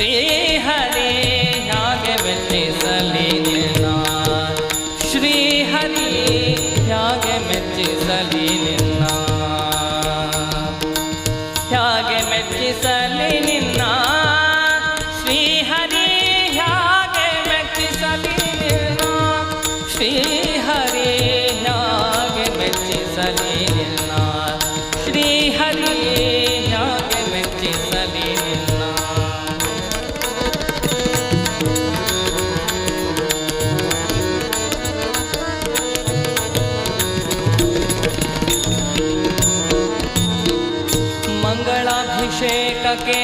ಶ್ರೀಹರಿ ಹೇಗೆ ಮೆಚ್ಚಿಸಲಿ ನಿನ್ನ? ಶ್ರೀ ಹರಿ ಹೇಗೆ ಮೆಚ್ಚಿಸಲಿ ನಿನ್ನ? ಹೇಗೆ ಮೆಚ್ಚಿಸಲಿ ನಿನ್ನ? ಶ್ರೀ ಹರಿ ಹೇಗೆ ಮೆಚ್ಚಿಸಲಿ ನಿನ್ನ? ಶ್ರೀಹರಿ ಮಂಗಳಾಭಿಷೇಕಕ್ಕೆ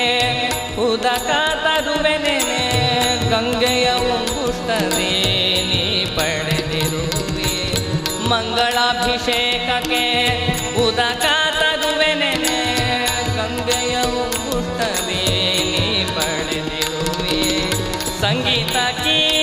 ಉದಕ ತರುವೆನೆ. ಗಂಗೆಯ ಉಂಗುಷ್ಟದೇ ನೀ ಪಡೆದಿರುವೆ. ಮಂಗಳಾಭಿಷೇಕಕ್ಕೆ ಉದಕ ತರುವೆನೆ. ಗಂಗೆಯ ಉಂಗುಷ್ಟದೇ ನೀ ಪಡೆದಿರುವೆ. ಸಂಗೀತ ಕೀರ್ತನೆ